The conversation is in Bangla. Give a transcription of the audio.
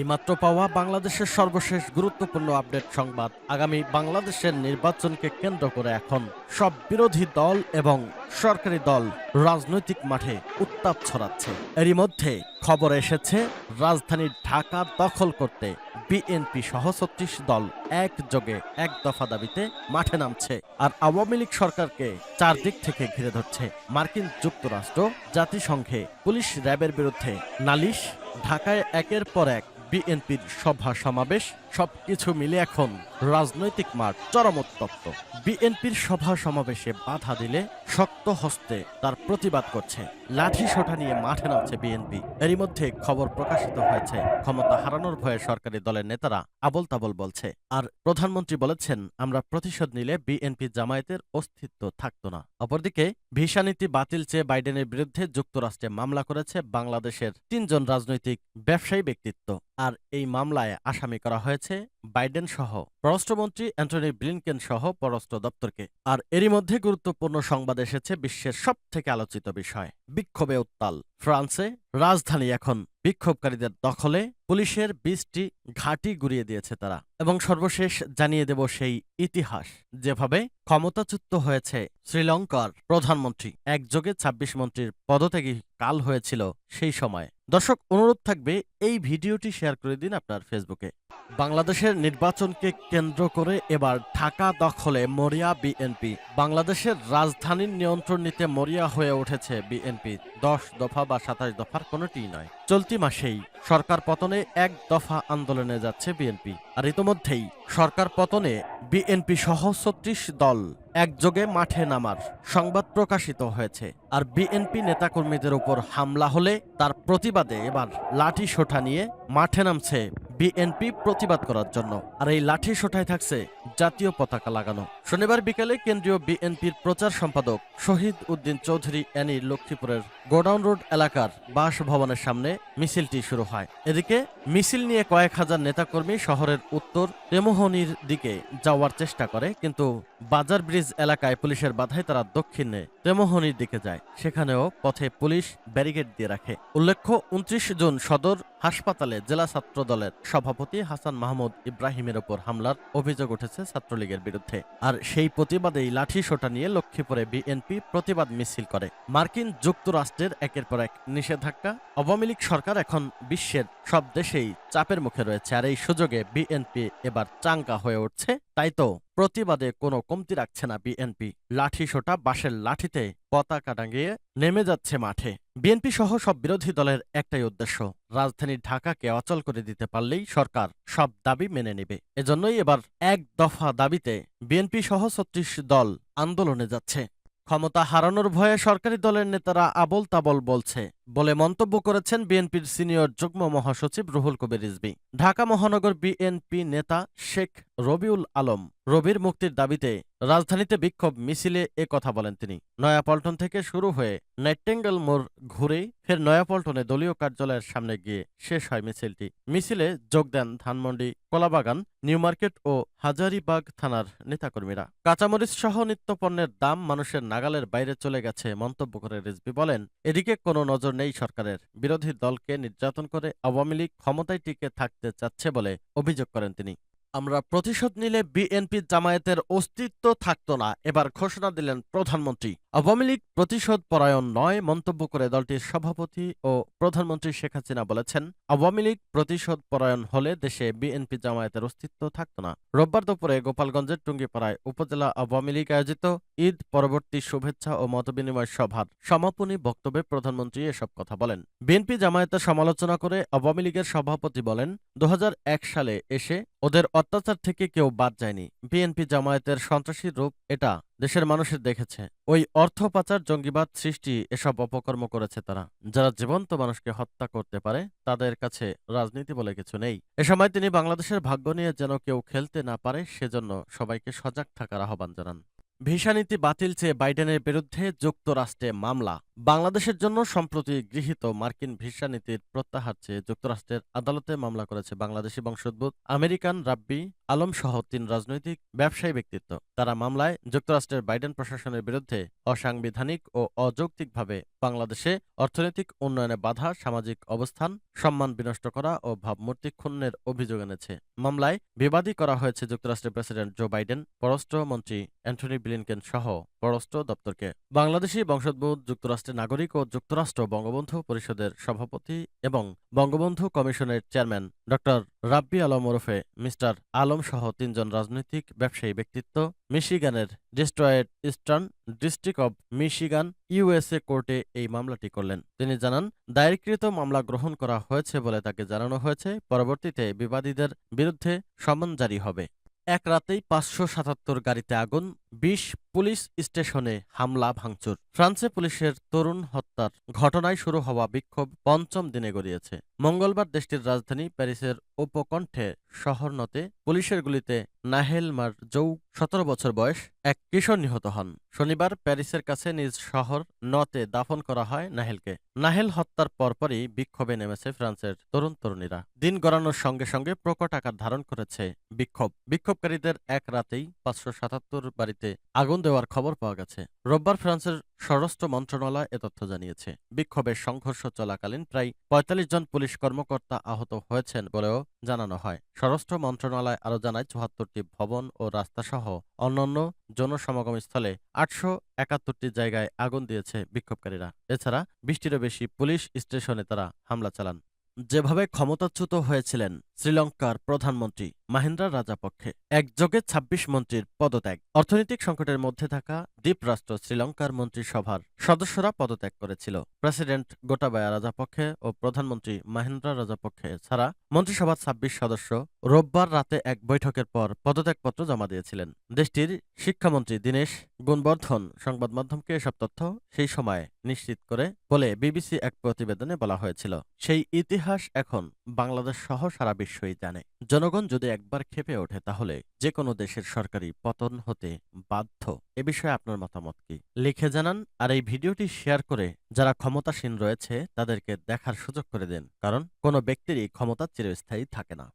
এইমাত্র পাওয়া বাংলাদেশের সর্বশেষ গুরুত্বপূর্ণ আপডেট সংবাদ। আগামী বাংলাদেশের নির্বাচনকে কেন্দ্র করে এখন সব বিরোধী দল এবং সরকারি দল রাজনৈতিক মাঠে উত্তাপ ছড়াচ্ছে। এরই মধ্যে খবর এসেছে, রাজধানী ঢাকা দখল করতে বিএনপি সহ ছত্রিশ দল একযোগে এক দফা দাবিতে মাঠে নামছে আর আওয়ামী লীগ সরকারকে চারদিক থেকে ঘিরে ধরছে। মার্কিন যুক্তরাষ্ট্র জাতিসংঘে পুলিশ র্যাবের বিরুদ্ধে নালিশ, ঢাকায় একের পর এক বিএনপির সভা সমাবেশ। সবকিছু মিলে এখন রাজনৈতিক মাঠ চরম উত্তপ্ত বিএনপির সভা সমাবেশে বাধা দিলে শক্ত হস্তে তার প্রতিবাদ করছে। লাঠি সোটা নিয়ে মাঠে নামছে বিএনপি। এরই মধ্যে খবর প্রকাশিত হয়েছে। ক্ষমতা হারানোর ভয়ে সরকারি দলের নেতারা আবল তাবল বলছে। আর প্রধানমন্ত্রী বলেছেন, আমরা প্রতিশোধ নিলে বিএনপি জামায়াতের অস্তিত্ব থাকতো না। অপরদিকে, ভিসা নীতি বাতিল চেয়ে বাইডেনের বিরুদ্ধে যুক্তরাষ্ট্রে মামলা করেছে বাংলাদেশের তিনজন রাজনৈতিক ব্যবসায়ী ব্যক্তিত্ব। আর এই মামলায় আসামি করা হয়েছে বাইডেন সহ পররাষ্ট্রমন্ত্রী অ্যান্টনি ব্লিনকেন সহ পররাষ্ট্র দপ্তরকে। আর এরই মধ্যে গুরুত্বপূর্ণ সংবাদ এসেছে বিশ্বের সব থেকে আলোচিত বিষয়, বিক্ষোভে উত্তাল। ফ্রান্সে রাজধানী এখন, বিক্ষোভকারীদের দখলে পুলিশের বিশটি ঘাঁটি গুড়িয়ে দিয়েছে তারা। এবং সর্বশেষ জানিয়ে দেব সেই ইতিহাস, যেভাবে ক্ষমতাচ্যুত হয়েছে শ্রীলঙ্কার প্রধানমন্ত্রী। একযোগে ২৬ মন্ত্রীর পদত্যাগী কাল হয়েছিল সেই সময়। দর্শক, অনুরোধ থাকবে এই ভিডিওটি শেয়ার করে দিন আপনার ফেসবুকে। বাংলাদেশের নির্বাচনকে কেন্দ্র করে এবার ঢাকা দখলে মরিয়া বিএনপি। বাংলাদেশের রাজধানীর নিয়ন্ত্রণ নিতে মরিয়া হয়ে উঠেছে বিএনপি। দশ দফা বা সাতাশ দফার কোনোটিই নয়। চলতি মাসেই সরকার পতনে এক দফা আন্দোলনে যাচ্ছে বিএনপি। আর ইতোমধ্যেই সরকার পতনে বিএনপি সহ ছত্রিশ দল একযোগে মাঠে নামার সংবাদ প্রকাশিত হয়েছে। আর বিএনপি নেতাকর্মীদের উপর হামলা হলে তার প্রতিবাদে এবার লাঠি সোঠা নিয়ে মাঠে নামছে বিএনপি প্রতিবাদ করার জন্য। আর এই লাঠি সোঠায় থাকছে জাতীয় পতাকা লাগানো। শনিবার বিকেলে কেন্দ্রীয় বিএনপির প্রচার সম্পাদক শহীদ উদ্দিন চৌধুরী অ্যানি লক্ষ্মীপুরের গোডাউন রোড এলাকার বাসভবনের সামনে মিছিলটি শুরু হয়। এদিকে মিছিল নিয়ে কয়েক হাজার নেতাকর্মী শহরের উত্তর তেমোহনির দিকে যাওয়ার চেষ্টা করে, কিন্তু বাজার ব্রিজ এলাকায় পুলিশের বাধায় তারা দক্ষিণে তেমোহনির দিকে যায়। সেখানেও পথে পুলিশ ব্যারিকেড দিয়ে রাখে। উল্লেখ্য, উনত্রিশ জুন সদর হাসপাতালে জেলা ছাত্র দলের সভাপতি হাসান মাহমুদ ইব্রাহিমের ওপর হামলার অভিযোগ উঠেছে ছাত্রলীগের বিরুদ্ধে। আর সেই প্রতিবাদেই লাঠি সোটা নিয়ে লক্ষ্মীপুরে বিএনপি প্রতিবাদ মিছিল করে। মার্কিন যুক্তরাষ্ট্রের একের পর এক নিষেধাজ্ঞা, আওয়ামী লীগ সরকার এখন বিশ্বের সব দেশেই চাপের মুখে রয়েছে আর এই সুযোগে বিএনপি এবার চাঙ্গা হয়ে উঠছে। তাই তো প্রতিবাদে কোনো কমতি রাখছে না বিএনপি। লাঠি সোটা বাঁশের লাঠিতে পতাকা টাঙিয়ে নেমে যাচ্ছে মাঠে। বিএনপি সহ সব বিরোধী দলের একটাই উদ্দেশ্য, রাজধানী ঢাকাকে অচল করে দিতে পারলেই সরকার সব দাবি মেনে নেবে। এজন্যই এবার এক দফা দাবিতে বিএনপি সহ ছত্রিশ দল আন্দোলনে যাচ্ছে। ক্ষমতা হারানোর ভয়ে সরকারি দলের নেতারা আবল তাবল বলছে বলে মন্তব্য করেছেন বিএনপির সিনিয়র যুগ্ম মহাসচিব রুহুল কবির রিজভী। ঢাকা মহানগর বিএনপি নেতা শেখ রবিউল আলম রবির মুক্তির দাবিতে রাজধানীতে বিক্ষোভ মিছিলে এ কথা বলেন তিনি। নয়াপল্টন থেকে শুরু হয়ে নাইটেঙ্গেল মোড় ঘুরে ফের নয়াপল্টনে দলীয় কার্যালয়ের সামনে গিয়ে শেষ হয় মিছিলটি। মিছিলে যোগ দেন ধানমন্ডি, কলাবাগান, নিউ মার্কেট ও হাজারিবাগ থানার নেতাকর্মীরা। কাঁচামরিচ সহ নিত্যপণ্যের দাম মানুষের নাগালের বাইরে চলে গেছে মন্তব্য করে রিজভি বলেন, এদিকে কোনো নজর নেই সরকারের। বিরোধী দলকে নির্যাতন করে আওয়ামী লীগ ক্ষমতায় টিকে থাকতে চাচ্ছে বলে অভিযোগ করেন তিনি। আমরা প্রতিশোধ নিলে বিএনপি জামায়াতের অস্তিত্ব থাকত না, এবার ঘোষণা দিলেন প্রধানমন্ত্রী। আওয়ামী লীগ প্রতিশোধ পরায়ণ নয় মন্তব্য করে দলটির সভাপতি ও প্রধানমন্ত্রী শেখ হাসিনা বলেছেন, আওয়ামী লীগ প্রতিশোধ পরায়ণ হলে দেশে বিএনপি জামায়াতের অস্তিত্ব থাকত না। রোববার দুপুরে গোপালগঞ্জের টুঙ্গিপাড়ায় উপজেলা আওয়ামী লীগ আয়োজিত ঈদ পরবর্তী শুভেচ্ছা ও মতবিনিময় সভার সমাপনী বক্তব্যে প্রধানমন্ত্রী এসব কথা বলেন। বিএনপি জামায়াতের সমালোচনা করে আওয়ামী লীগের সভাপতি বলেন দু হাজার এক সালে এসে ওদের অত্যাচার থেকে কেউ বাদ যায়নি। বিএনপি জামায়াতের সন্ত্রাসী রূপ এটা দেশের মানুষের দেখেছে, ওই অর্থ পাচার জঙ্গিবাদ সৃষ্টি এসব অপকর্ম করেছে তারা। যারা জীবন্ত মানুষকে হত্যা করতে পারে, তাদের কাছে রাজনীতি বলে কিছু নেই। এ সময় তিনি বাংলাদেশের ভাগ্য নিয়ে যেন কেউ খেলতে না পারে, সেজন্য সবাইকে সজাগ থাকার আহ্বান জানান। ভিসা নীতি বাতিল চেয়ে বাইডেনের বিরুদ্ধে যুক্তরাষ্ট্রে মামলা। বাংলাদেশের জন্য সম্প্রতি গৃহীত মার্কিন ভিসা নীতির প্রত্যাহার চেয়ে যুক্তরাষ্ট্রের আদালতে মামলা করেছে বাংলাদেশি বংশোদ্ভূত আমেরিকান রাব্বি আলম সহ তিন রাজনৈতিক ব্যবসায়ী ব্যক্তিত্ব। তারা মামলায় যুক্তরাষ্ট্রের বাইডেন প্রশাসনের বিরুদ্ধে অসাংবিধানিক ও অযৌক্তিকভাবে বাংলাদেশে অর্থনৈতিক উন্নয়নে বাধা, সামাজিক অবস্থান, সম্মান বিনষ্ট করা ও ভাবমূর্তি ক্ষুণ্ণের অভিযোগ এনেছে। মামলায় বিবাদী করা হয়েছে যুক্তরাষ্ট্রের প্রেসিডেন্ট জো বাইডেন, পররাষ্ট্রমন্ত্রী অ্যান্টনি ব্লিনকেন সহ পররাষ্ট্র দপ্তরকে। বাংলাদেশি বংশোদ্ভূত যুক্তরাষ্ট্রের নাগরিক ও যুক্তরাষ্ট্র বঙ্গবন্ধু পরিষদের সভাপতি এবং বঙ্গবন্ধু কমিশনের চেয়ারম্যান ড. রাব্বি আলম ওরফে মিস্টার আলম সহ তিনজন রাজনৈতিক ব্যবসায়ী ব্যক্তিত্ব মিশিগানের Detroit eastern district of Michigan USA কোর্টে এই মামলাটি করলেন। তিনি জানান, দায়েরকৃত মামলা গ্রহণ করা হয়েছে বলে তাকে জানানো হয়েছে। পরবর্তীতে বিবাদীদের বিরুদ্ধে সমন জারি হবে। এক রাতেই পাঁচশো সাতাত্তর গাড়িতে আগুন বিশ পুলিশ স্টেশনে হামলা, ভাঙচুর। ফ্রান্সে পুলিশের তরুণ হত্যার ঘটনায় শুরু হওয়া বিক্ষোভ পঞ্চম দিনে গড়িয়েছে। মঙ্গলবার দেশটির রাজধানী প্যারিসের উপকণ্ঠে শহর নতে পুলিশের গুলিতে নাহেল মার জৌ সতেরো বছর বয়স এক কিশোর নিহত হন। শনিবার প্যারিসের কাছে নিজ শহর নতে দাফন করা হয় নাহেলকে। নাহেল হত্যার পরপরই বিক্ষোভে নেমেছে ফ্রান্সের তরুণ তরুণীরা। দিন গড়ানোর সঙ্গে সঙ্গে প্রকট আকার ধারণ করেছে বিক্ষোভ। বিক্ষোভকারীদের এক রাতেই পাঁচশো সাতাত্তর বাড়িতে আগুন দেওয়ার খবর পাওয়া গেছে। রোববার ফ্রান্সের স্বরাষ্ট্র মন্ত্রণালয় এ তথ্য জানিয়েছে। বিক্ষোভের সংঘর্ষ চলাকালীন প্রায় পঁয়তাল্লিশ জন পুলিশ কর্মকর্তা আহত হয়েছেন বলেও জানানো হয়। স্বরাষ্ট্র মন্ত্রণালয় আরও জানায়, চুয়াত্তরটি ভবন ও রাস্তাসহ অন্যান্য জনসমাগম স্থলে আটশো একাত্তরটি জায়গায় আগুন দিয়েছে বিক্ষোভকারীরা। এছাড়া, বিশটিরও বেশি পুলিশ স্টেশনে তারা হামলা চালান। যেভাবে ক্ষমতাচ্যুত হয়েছিলেন শ্রীলঙ্কার প্রধানমন্ত্রী মাহিন্দ্রা রাজাপক্ষে একযোগে ২৬ মন্ত্রীর পদত্যাগ। অর্থনৈতিক সংকটের মধ্যে থাকা দ্বীপরাষ্ট্র শ্রীলঙ্কার মন্ত্রিসভার সদস্যরা পদত্যাগ করেছিল। প্রেসিডেন্ট গোটাবায়া রাজাপক্ষে ও প্রধানমন্ত্রী মাহিন্দ্রা রাজাপক্ষে ছাড়া মন্ত্রিসভার ২৬ সদস্য রোববার রাতে এক বৈঠকের পর পদত্যাগপত্র জমা দিয়েছিলেন। দেশটির শিক্ষামন্ত্রী দীনেশ গুণবর্ধন সংবাদ মাধ্যমকে এসব তথ্য সেই সময় নিশ্চিত করে বলে বিবিসি এক প্রতিবেদনে বলা হয়েছিল। সেই ইতিহাস এখন বাংলাদেশ সহ সারা বিশ্বই জানে। জনগণ যদি একবার ক্ষেপে ওঠে, তাহলে যে কোনো দেশের সরকারি পতন হতে বাধ্য। এ বিষয়ে আপনার মতামত কি? লিখে জানান আর এই ভিডিওটি শেয়ার করে যারা ক্ষমতাসীন রয়েছে, তাদেরকে দেখার সুযোগ করে দেন। কারণ কোনো ব্যক্তিরই ক্ষমতা চিরস্থায়ী থাকে না।